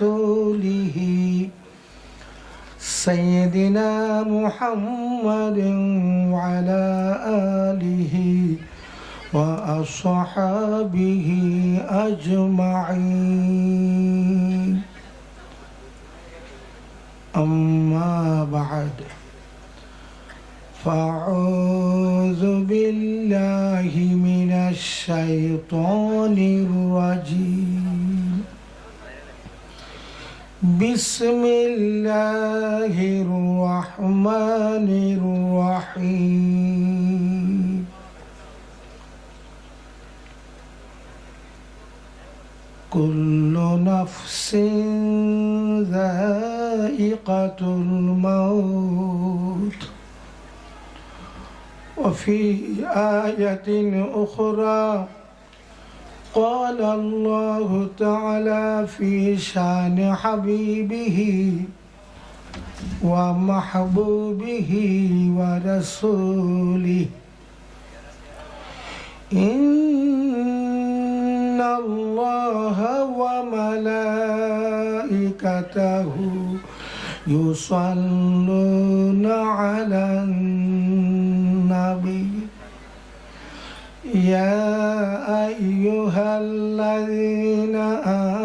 رسوله سيدنا محمد وعلى آله وأصحابه أجمعين. أما بعد فأعوذ بالله من الشيطان الرجيم. بسم الله الرحمن الرحيم. كل نفس ذائقة الموت. وفي آية أخرى قال الله تعالى في شأن حبيبه ومحبوبه ورسوله. إن الله وملائكته يصلون على النبي. يا أيها الذين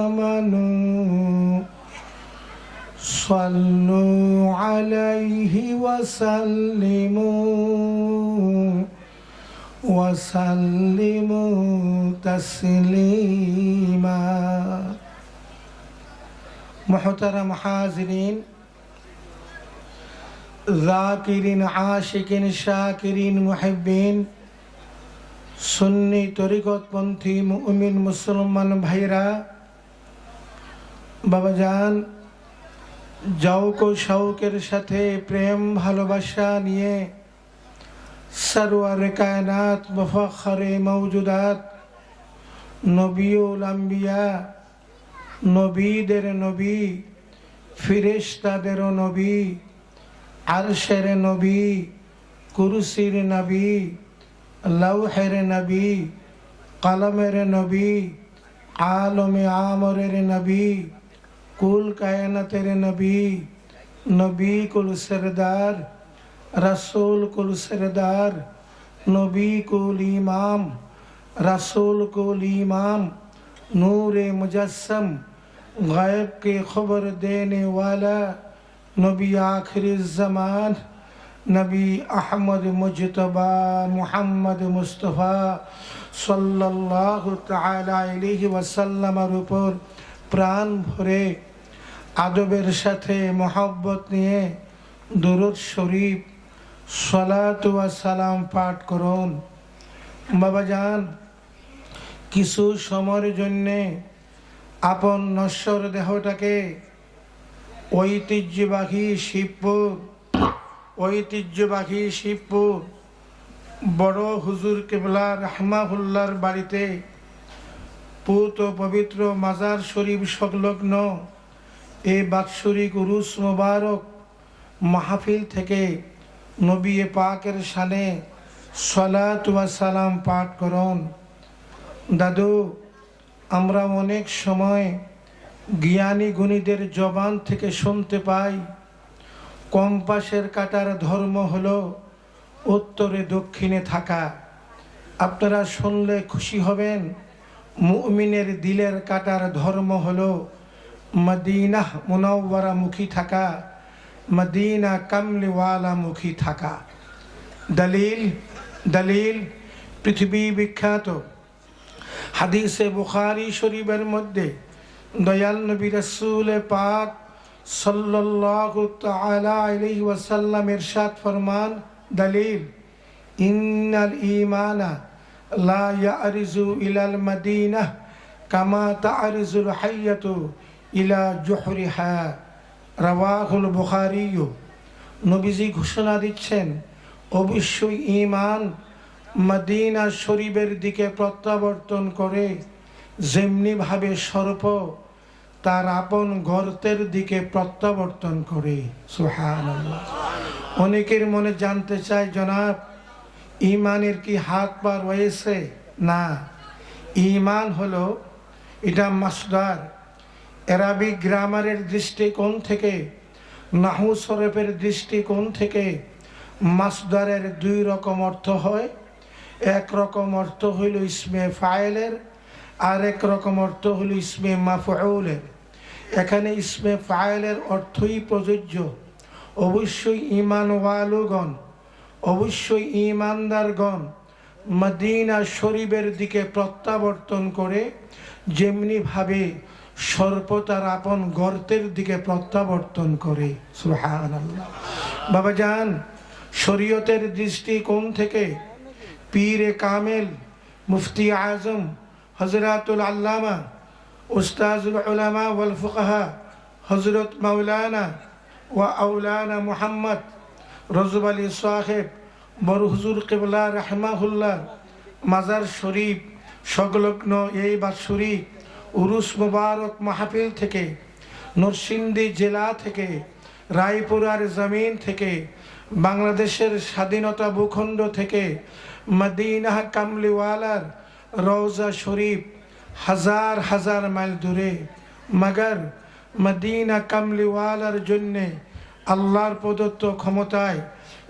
آمنوا صلوا عليه وسلموا وسلموا تسليما. محترم حاضرين ذاكرين عاشقين شاكرين محبين সুন্নি তরিকতপন্থী মুমিন মুসলমান ভাইরা বাবা যান জাউক শৌকের সাথে প্রেম ভালোবাসা নিয়ে সরওয়ার কায়নাত মুফাখরে মৌজুদাত নবীউল আম্বিয়া, নবীদের নবী ফিরেশতাদেরও নবী, আরশের নবী, কুরসির নবী লৌহের নবী কলমের নবী, আলম আমরের নবী, কুল কায়নাতের নবী নবী কুল সরদার, রসুল কুল সরদার, নবী কুল ইমাম رسول کو امام نور مجسم غیب کی خبر دینے والا نبی آخر নবী আহমদ মুজতবা মুহাম্মদ মুস্তফা সাল্লাহ তালাহি ওয়াসাল্লামার উপর প্রাণ ভরে আদবের সাথে মহব্বত নিয়ে দুরুদ শরীফ সলাত সালাম পাঠ করুন। বাবা যান কিছু সময়ের জন্যে আপন নশ্বর দেহটাকে ঐতিহ্যবাহী শিবপুর ঐতিহ্যবাহী শিবপুর বড় হুজুর কেবলা রহমাহুল্লার বাড়িতে পুত ও পবিত্র মাজার শরীফ সংলগ্ন এ বাৎসরিক উরুস মোবারক মাহফিল থেকে নবী পাকের সানে সলাত সালাম পাঠ করুন। দাদু, আমরা অনেক সময় জ্ঞানী গুণীদের জবান থেকে শুনতে পাই। কম্পাসের কাটার ধর্ম হলো উত্তরে দক্ষিণে থাকা। আপনারা শুনলে খুশি হবেন, মুমিনের দিলের কাটার ধর্ম হলো মদিনা মুনওয়ারা মুখী থাকা, মদিনা কামলিওয়ালা মুখী থাকা। দলিল দলিল, পৃথিবী বিখ্যাত। হাদিসে বুখারি শরীফের মধ্যে দয়াল নবী রসুল পাক সাল্লাল্লাহু তাআলা আলাইহি ওয়াসাল্লাম ইরশাদ ফরমান, দলিল, ইন্নাল ঈমানা লা ইয়ারিজু ইলাল মাদিনাহ কামা তারিজুল হাইয়াতু ইলা জুহরিহা। রাওয়াহুল বুখারী নবীজি ঘোষণা দিচ্ছেন, অবশ্যই ঈমান মদিনা শরীফের দিকে প্রত্যাবর্তন করে যেমনিভাবে সর্প তার আপন গর্তের দিকে প্রত্যাবর্তন করে। সুহান অনেকের মনে জানতে চায়, জনাব ইমানের কি হাত পা রয়েছে? না। ইমান হলো, এটা মাসদার। অ্যারাবিক গ্রামারের দৃষ্টিকোণ থেকে, নাহু সরফের দৃষ্টিকোণ থেকে মাসদারের দুই রকম অর্থ হয়। এক রকম অর্থ হইল ইসমে ফায়েলের আর এক রকম অর্থ হইল ইসমে মাফউলের। এখানে ইসমে ফায়েলের অর্থই প্রযোজ্য। অবশ্যই ইমান ওয়ালুগণ অবশ্যই ইমানদারগণ মদিনা শরীফের দিকে প্রত্যাবর্তন করে যেমনিভাবে সর্প আপন গর্তের দিকে প্রত্যাবর্তন করে। বাবা যান শরীয়তের দৃষ্টিকোণ থেকে? পীরে কামেল মুফতি আজম হজরাতুল আল্লামা উস্তাজুল উলামা ওয়াল ফুকাহা হজরত মাওলানা ওয়া আউলানা মুহাম্মদ রজব আলী সাহেব, বড় হুজুর কেবলা রাহমাহুল্লাহ, মাজার শরীফ, সংলগ্ন এই বাৎসরিক উরুস মুবারক মাহফিল থেকে, নরসিংদী জেলা থেকে, রায়পুরার জমিন থেকে, বাংলাদেশের স্বাধীনতা ভূখণ্ড থেকে মদিনা কামলিওয়ালার রওজা শরীফ হাজার হাজার মাইল দূরে। মগর মদিনা কামলিওয়ালার জন্যে আল্লাহর প্রদত্ত ক্ষমতায়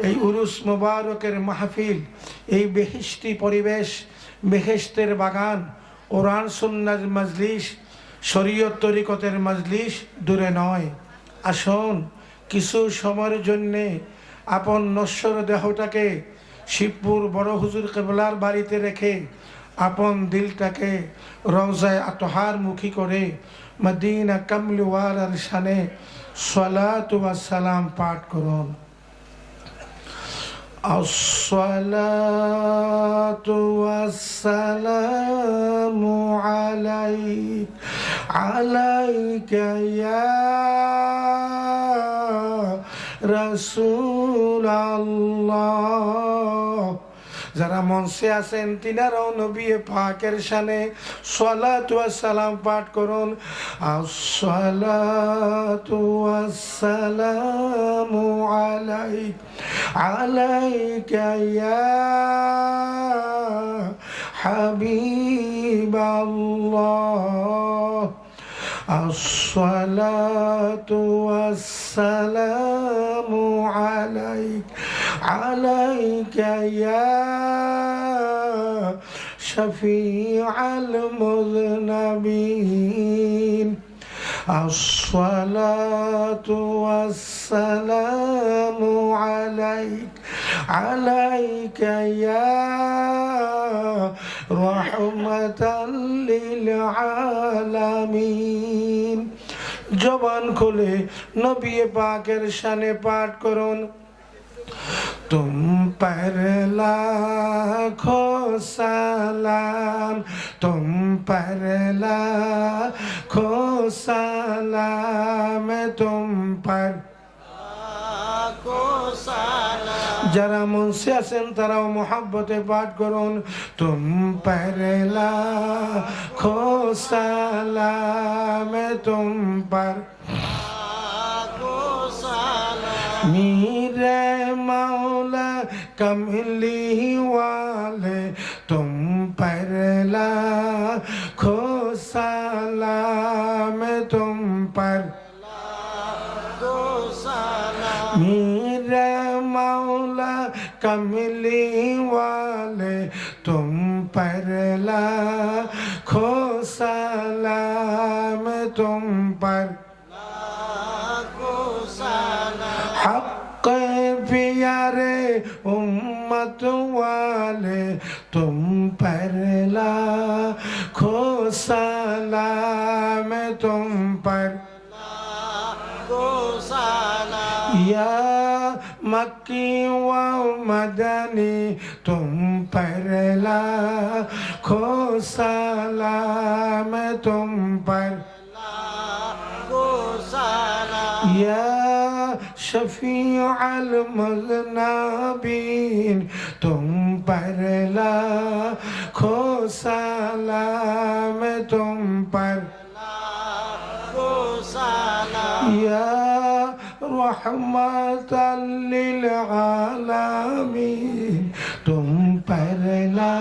এই উরুস মুবারকের মাহফিল, এই বেহিস্তি পরিবেশ বেহেস্তের বাগান ওরান সুন্নার মজলিস, শরীয়ত তরিকতের মজলিস দূরে নয়। আসুন, কিছু সময়ের জন্যে আপন নশ্বর দেহটাকে শিবপুর বড় হুজুর কেবলার বাড়িতে রেখে আপন দিলটাকে রওজায় আতহার মুখী করে মদিনা কামলিওয়ালার শানে সালাতু ওয়াস সালাম পাঠ করুন الصلاة والسلام عليك عليك يا رسول الله যারা মঞ্চে আছেন তিনারাও নবী পাকের শানে সালাতু সালাম পাঠ করুন আসসালাতু ওয়াসসালামু আলাইক আলাইকা ইয়া হাবিবাল্লাহ الصلاة والسلام عليك عليك يا شفيع المذنبين الصلاة والسلام عليك عليك يا رحمة للعالمين জবান খুলে নবী পাকের শানে পাঠ করুন तुम पर लाखों सलाम तुम पर लाखों सलाम तुम पर যারা মুন্সি আছেন তারাও মোহাব্বতে পাঠ করুন তুম পরলা খো সালাম তুম পর मेरे मौला कमली वाले, तुम पर लाखो सलाम तुम पर मेरे मौला कमली वाले, तुम पर लाखो सलाम तुम पर लाखो सलाम तुम पर या मक्की व मदनी तुम पर लाखो सलाम तुम पर या شفيع المذنبين تم پر لا کھو سلام تم پر يا رحمة للعالمين تم پر لا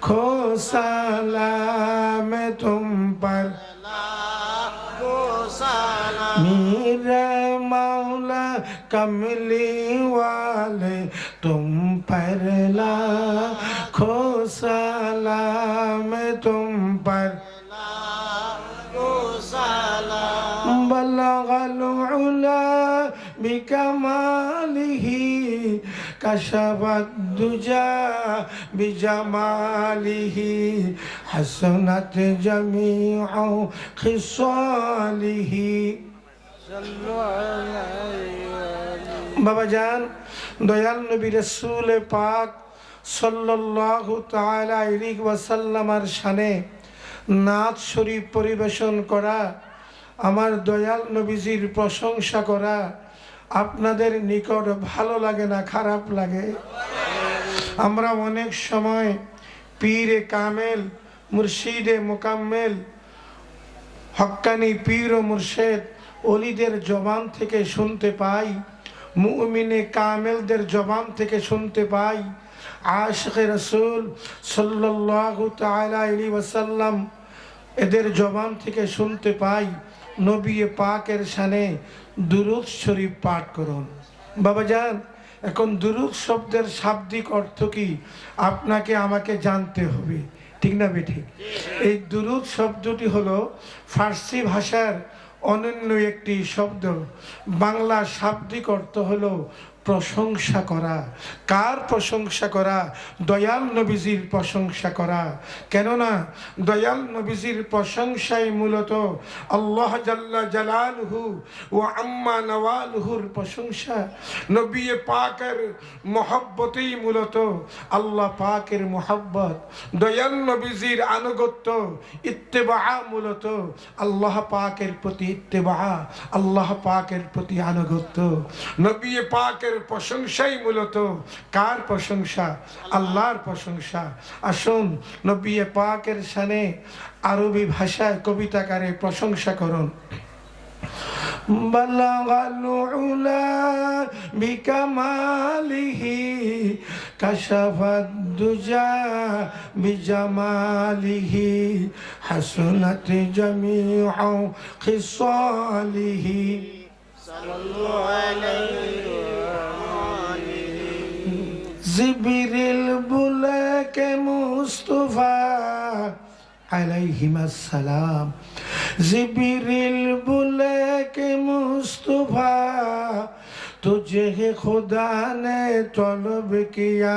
کھو سلام تم پر میرا कमली वाले तुम पर लाखो सलाम तुम पर بلغ العلا بكماله كشف الدجى بجماله حسنت جميع خصاله বাবা যান, দয়াল নবী রসুল পাক আলাইহি ওয়াসাল্লামার শানে নাচ শরীফ পরিবেশন করা, আমার দয়াল নবীজির প্রশংসা করা আপনাদের নিকট ভালো লাগে না, খারাপ লাগে। আমরা অনেক সময় পীরে কামেল, মুর্শিদে মোকাম্মেল, হক্কানি পীর ও মুর্শেদ, অলিদের জবান থেকে শুনতে পাই। মুমিনে কামেলদের জবান থেকে শুনতে পাই। আশকে রসুল আলাইহি ওয়াসাল্লাম এদের জবান থেকে শুনতে পাই। নবী পাকের শানে দুরুদ শরীফ পাঠ করুন। বাবা যান এখন দুরুদ শব্দের শাব্দিক অর্থ কি? আপনাকে আমাকে জানতে হবে। ঠিক না বেঠিক এই দুরুদ শব্দটি হলো ফার্সি ভাষার অনন্য একটি শব্দ। বাংলা শাব্দিক অর্থ হলো প্রশংসা করা। কার প্রশংসা করা? দয়াল নবীজির প্রশংসা করা। কেননা দয়াল নবীজির প্রশংসাই মূলত আল্লাহ জাল্লা জালালহু ও আম্মা নওয়ালহুর প্রশংসা। নবী পাকের মহব্বতেই মূলত আল্লাহ পাকের মহব্বত। দয়াল নবীজির আনুগত্য ইত্তেবা মূলত আল্লাহ পাকের প্রতি ইত্তেবা, আল্লাহ পাকের প্রতি আনুগত্য। নবী পাকের প্রশংসাই মূলত কার প্রশংসা আল্লাহর প্রশংসা আসুন নবী পাকের শানে আরবি ভাষায় কবিতাকারে প্রশংসা করুন بلغ العلا بكماله كشف الدجى بجماله حسنت جميع خصاله জিবিরিল বুলেকে মুস্তফা আলাইহিমা সালাম জিবিরিল বুলেকে মুস্তফা तुझे खुदा ने तलब किया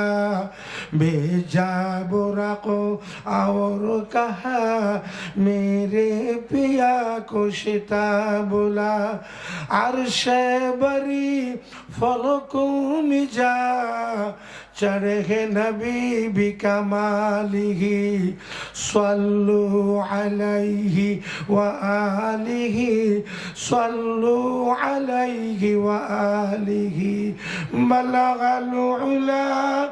भेजा बुरा को और कहा मेरे पिया को शिता बुला अर्श बरी फलकू मिजा شرح نبي بكماله صلوا عليه وآله صلوا عليه وآله بلغ العلا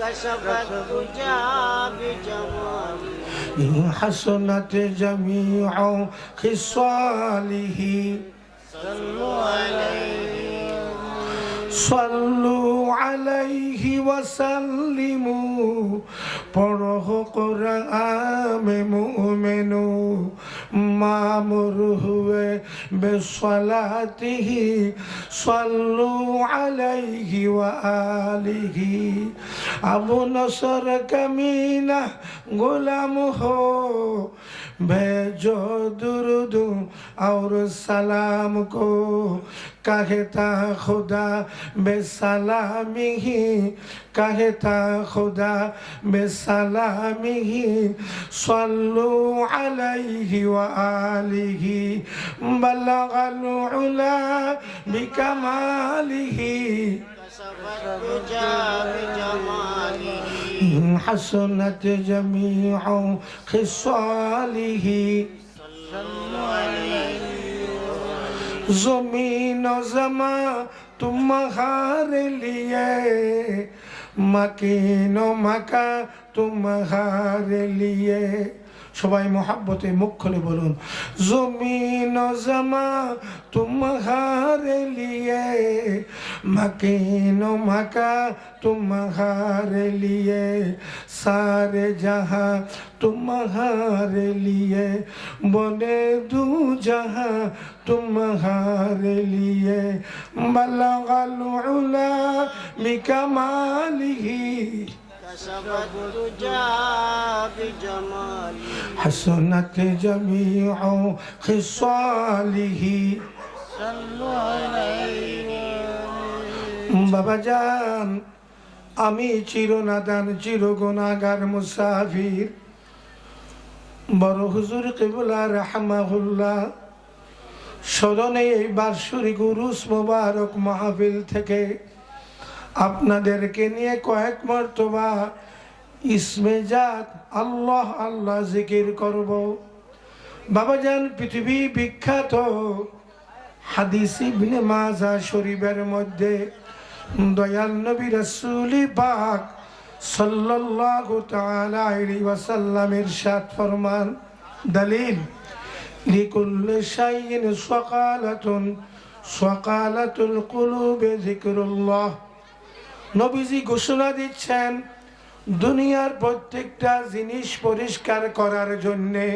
كشف الدجى بجماله حسنت جميع خصاله صلوا عليه 山路。আলাইহি ওয়াসাল্লিমু, পড়হ কোরআনে মুমিনু মামুর হুয়ে বিসলাতিহি সাল্লু আলাইহি ওয়া আলিহি। আবু নসর কামিনা গোলাম হো भेजो दुरुद और सलाम को कहता खुदा बेसलाम سلامه کہتا خدا میں سلامی صلو علیہ وآلہ بلغ العلا بکمالہ حسنت جميع خصاله زمین و زمان तुम्हारे लिए मकीनो मका तुम्हारे लिए সবাই মোহাব্বতে মুখ খুলে বলুন, জমিন জমা তোমারে লিয়ে, মকিন মাকা তোমারে লিয়ে, সারে জাহা তোমারে লিয়ে, বনে দু জাহা তোমারে লিয়ে বলা গালু মিকা মালিহি। كسبت دجى بجماله حسنت جميع خصاله صلوا عليه বাবা যান আমি চিরনাদান চিরগুণাগার মুসাফির বড় হুজুর কেবলা রাহমাহুল্লাহ স্মরণে এই বার্ষরিক উরুস মোবারক মাহফিল থেকে আপনাদেরকে নিয়ে কয়েক মর্তবা ইসমে জাত আল্লাহ আল্লাহ জিকির করব। বাবাজান পৃথিবী বিখ্যাত হাদিস ইবনে মাজা শরীফের মধ্যে দয়াল নবী রাসূলি পাক সাল্লাল্লাহু তাআলা আলাইহি ওয়াসাল্লামের সাত ফরমান। দলিল, লিকুল্লি শাইইন সকালাতুন সকালাতুল কুলুবে যিকরুল্লাহ। নবীজি ঘোষণা দিচ্ছেন, দুনিয়ার প্রত্যেকটা জিনিস পরিষ্কার করার জন্যে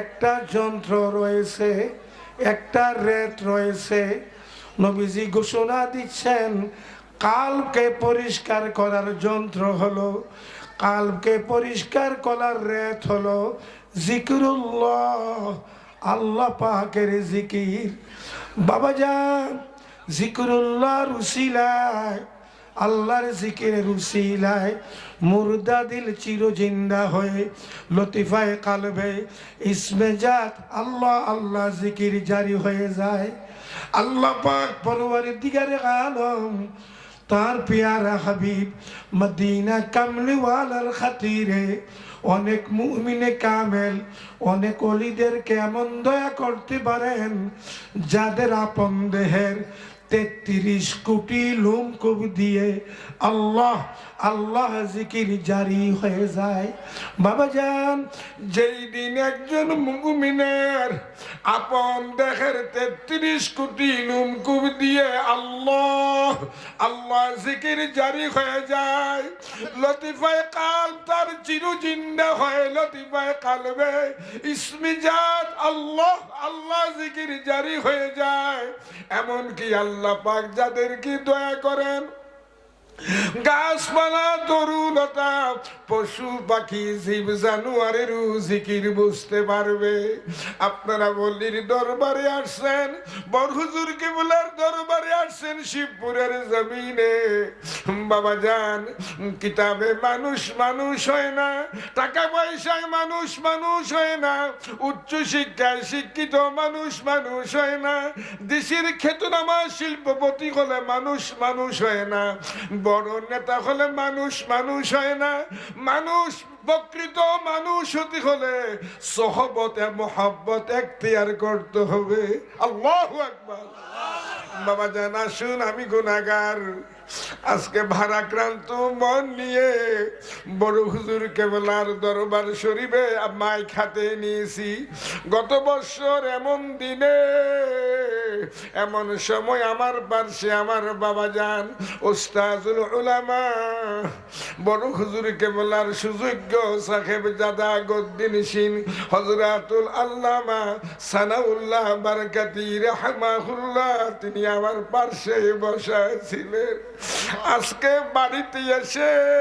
একটা যন্ত্র রয়েছে, একটা রেত রয়েছে। নবীজি ঘোষণা দিচ্ছেন, কালকে পরিষ্কার করার যন্ত্র হলো, কালকে পরিষ্কার করার রেত হলো জিকিরুল্লাহ, আল্লাহ পাকের জিকির। বাবাজান জিকিরুল্লাহ রুসিলায় আল্লাহর জিকিরের উসিলায় মুর্দা দিল চির জিন্দা হয়ে, লতিফায় কালবে, ইসমে জাত আল্লাহ আল্লাহ জিকির জারি হয়ে যায়। আল্লাহ পাক পরওয়ারের দিগারে আলম, তার পেয়ারা হাবিব মদিনা কামলিওয়ালার খাতিরে অনেক মুমিনে কামেল, অনেক অলিদেরকে এমন দয়া করতে পারেন যাদের আপন দেহের তেত্রিশ কোটি লোমকূপ দিয়ে আল্লাহ আল্লাহ জিকির জারি হয়ে যায়। বাবা যান যেই দিন একজন মুমিনের আপন দেহের তেত্রিশ কোটি লোমকূপ দিয়ে আল্লাহ আল্লাহ জিকির জারি হয়ে যায়। লতিফায় কাল তার চিরু জিন্দা হয়ে, লতিফায় কালবে ইসমিজাত আল্লাহ আল্লাহ জিকির জারি হয়ে যায়। এমনকি আল্লাহ পাক যাদেরকে দয়া করেন গাছপালা তরুলতা পশু, পাখি, জীব, জানুয়ারের জিকির বুঝতে পারবে। আপনারা বল্লির দরবারে আসছেন, বরহুজুর কেবলার দরবারে আসছেন শিবপুরের জমিনে। বাবা যান, কিতাবে মানুষ মানুষ হয় না, টাকা পয়সায় মানুষ মানুষ হয় না, উচ্চ শিক্ষায় শিক্ষিত মানুষ মানুষ হয় না, দেশের খ্যাতনামা শিল্পপতি হলে মানুষ মানুষ হয় না বড় নেতা হলে মানুষ মানুষ হয় না। মানুষ প্রকৃত মানুষ হতে হলে সহবতে মোহাব্বত এখতিয়ার করতে হবে। আল্লাহ একবার বাবা জান, আসুন, আমি গুনাগার আজকে ভারাক্রান্ত মন নিয়ে বড় হুজুর কেবলার দরবার শরীফে মাই খাতে নিয়েছি। গত বছর এমন দিনে, এমন সময় আমার পার্শ্বে আমার বাবা যান ওস্তাজুল উলামা। বড় হুজুর কেবলার সুযোগ্য সাহেব জাদা গদ্দিন সিন হজরাতুল আল্লামা সানাউল্লাহ বারকাতি রাহমাহুল্লাহ, তিনি আমার পার্শ্বে বসা ছিলেন। আজকে বাড়িতে এসে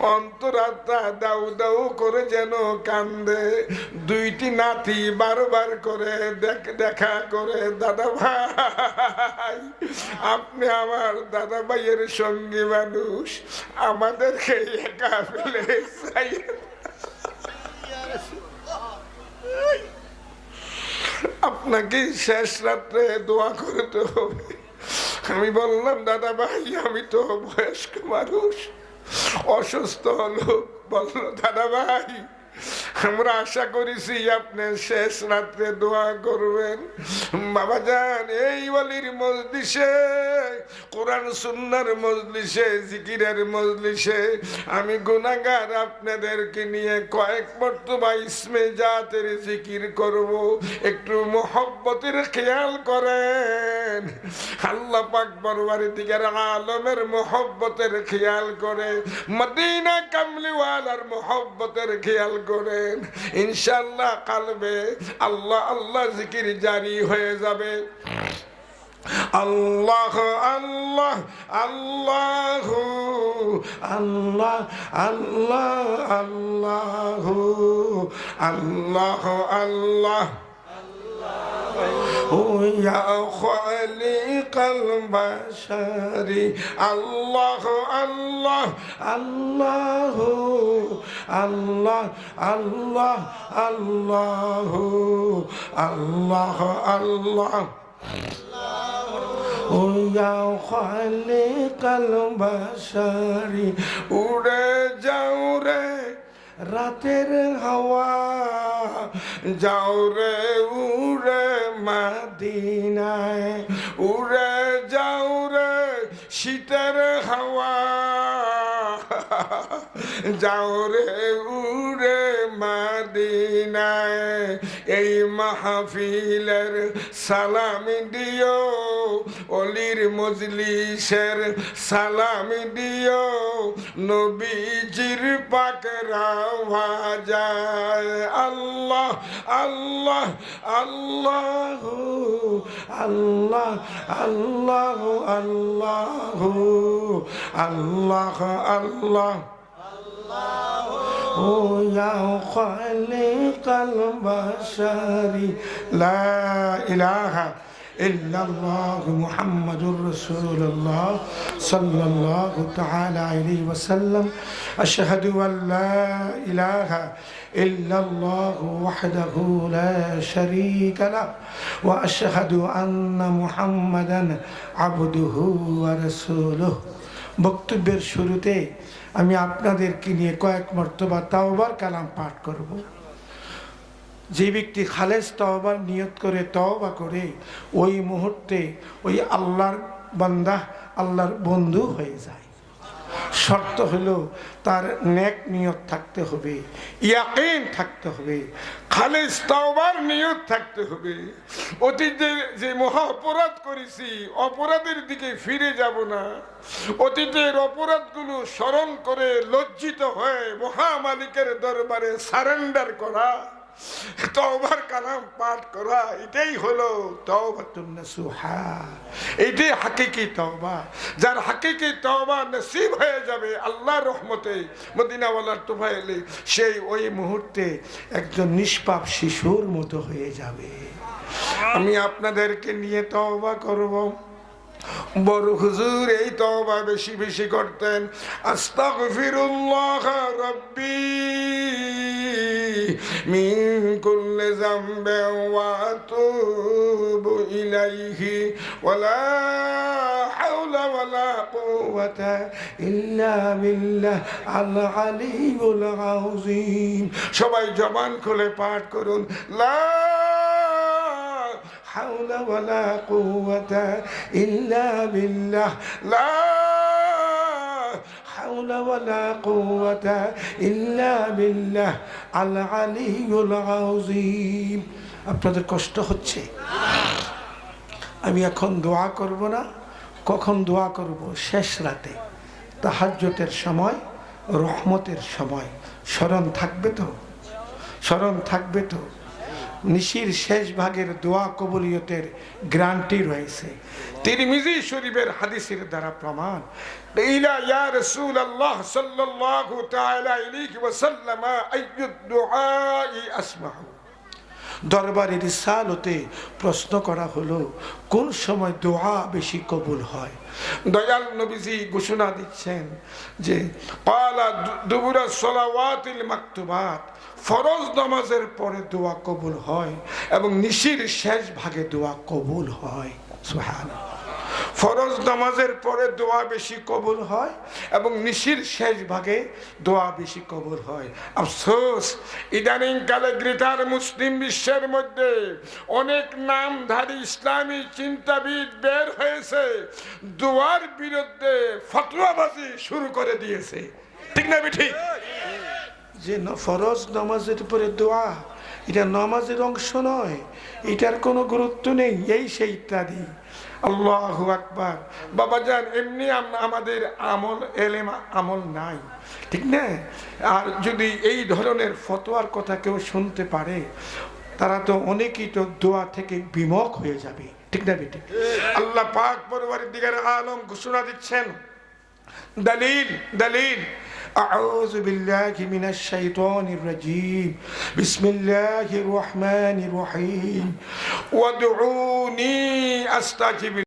অন্তরাত্মা দাউ দাউ করে যেন কান্দে। দুইটি নাতি বারবার করে দেখ- করে, দাদা ভাই, আপনি আমার দাদা ভাইয়ের সঙ্গী মানুষ। আমাদেরকে একা ফেলে আপনাকে শেষ রাত্রে দোয়া করতে হবে। আমি বললাম, দাদা ভাই, আমি তো বয়স্ক মানুষ, অসুস্থ লোক। বলল, দাদা ভাই আমরা আশা করেছি আপনি শেষ রাত্রে দোয়া করবেন। বাবা যান এই বলির মজলিসে, কোরআন সুন্নার মজলিসে, জিকিরের মজলিসে আমি গুনাগার আপনাদেরকে নিয়ে কয়েক মর্তবা ইসমে জাতের জিকির করব। একটু মোহব্বতের খেয়াল করেন। আল্লাহ পাক বরবারের দিকের আলমের মোহব্বতের খেয়াল করে, মদিনা কামলিওয়ালার মোহব্বতের খেয়াল করেন ইনশাল্লাহ কালবে আল্লাহ আল্লাহ জিকির জারি হয়ে যাবে। আল্লাহ আল্লাহ আল্লাহ আল্লাহ আল্লাহ আল্লাহ আল্লাহ আল্লাহ। يا خالق البشر আল্লাহ আল্লাহ الله الله الله الله الله الله يا خالق البشر উড়ে যাও রে রাতের হাওয়া যাও রে উড়ে মাদিনায় উড়ে যাও রে শীতের হাওয়া। যাও রে, উড়ে মাদিনায়। এই মাহফিলের সালামি দিও, অলির মজলিসের সালামি দিও। নবীজির পাকরা যায় আল্লাহ আল্লাহ আল্লাহ আল্লাহ আল্লাহ আল্লাহ আল্লাহ আল্লাহ। يا خالق البشر. لا إله إلا الله محمد رسول الله صلى الله تعالى عليه وسلم. أشهد أن لا إله إلا الله وحده لا شريك له. وأشهد أن محمدا عبده ورسوله. বক্তব্যের شروطه. আমি আপনাদেরকে নিয়ে কয়েক মর্তবা তাওবার কালাম পাঠ করব। যে ব্যক্তি খালেজ তাওবার নিয়ত করে, তওবা করে, ওই মুহূর্তে ওই আল্লাহর বান্দা, আল্লাহর বন্ধু হয়ে যায়। শর্ত হলো তার নেক নিয়ত থাকতে হবে, ইয়াকিন থাকতে হবে, খালিস তাওবার নিয়ত থাকতে হবে। অতীতে যে মহা অপরাধ করেছি, অপরাধের দিকে ফিরে যাব না। অতীতের অপরাধগুলো স্মরণ করে লজ্জিত হয়ে মহামালিকের দরবারে সারেন্ডার করা। তওবার কালাম পাঠ করা, এটাই হলো তওবা নসুহা। এইটাই হাকিকি তওবা। যার হাকিকি তওবা নসিব হয়ে যাবে আল্লাহর রহমতে, মদিনাওয়ালার তোফাইলে সেই ওই মুহূর্তে একজন নিষ্পাপ শিশুর মতো হয়ে যাবে। আমি আপনাদেরকে নিয়ে তওবা করব। বড় হুজুর, এই তওবা বেশি বেশি করতেন। আস্তাগফিরুল্লাহ রাব্বি। মিন কুল্লি যামবি ওয়া আতুবু ইলাইহি ওয়ালা হাওলা ওয়ালা قوة إلا بالله العلي العظيم সবাই জবান খুলে পাঠ করুন লা حول ولا قوة إلا بالله লা حول ولا قوة إلا بالله العلي العظيم আপনাদের কষ্ট হচ্ছে আমি এখন দোয়া করব না কখন দোয়া করব শেষ রাতে তাহাজ্যতের সময় রহমতের সময় স্মরণ থাকবে তো স্মরণ থাকবে তো নিশির শেষ ভাগের দোয়া কবুলিয়তের গ্রান্টি রয়েছে। তিরমিজি শরীফের হাদিসের দ্বারা প্রমাণ, ইলা ইয়া রাসূলুল্লাহ সাল্লাল্লাহু তাআলা আলাইহি দুআই আসমাহু। দরবারের সালতে প্রশ্ন করা হলো, কোন সময় দোয়া বেশি কবুল হয়? দয়াল নবীজি ঘোষণা দিচ্ছেন যে, পালা দুবুরা সলাওয়াতিল মাকতুবাত। ফরজ নামাজের পরে দোয়া কবুল হয় এবং নিশির শেষ ভাগে দোয়া কবুল হয়। ফরজ নামাজের পরে দোয়া বেশি কবুল হয় এবং নিশির শেষ ভাগে দোয়া বেশি কবুল হয়। আফসোস ইদানিং কালে গ্রেটার মুসলিম বিশ্বের মধ্যে অনেক নামধারী ইসলামী চিন্তাবিদ বের হয়েছে, দোয়ার বিরুদ্ধে ফতোয়াবাজি শুরু করে দিয়েছে। ঠিক না ঠিক যে ফরজ নামাজের পরে দোয়া, এটা নামাজের অংশ নয়, এটার কোনো গুরুত্ব নেই, এই সেই ইত্যাদি আল্লাহ আকবার। বাবা যান এমনি আম- আমাদের আমল, এলেম, আমল নাই, ঠিক না? আর যদি এই ধরনের ফতোয়ার কথা কেউ শুনতে পারে, তারা তো অনেকেই তো দোয়া থেকে বিমুখ হয়ে যাবে, ঠিক না বেটি? আল্লাহ পাক পরবারের দিকের আলম ঘোষণা দিচ্ছেন, দলিল দলিল أعوذ بالله من الشيطان الرجيم. بسم الله الرحمن الرحيم. وادعوني أستجب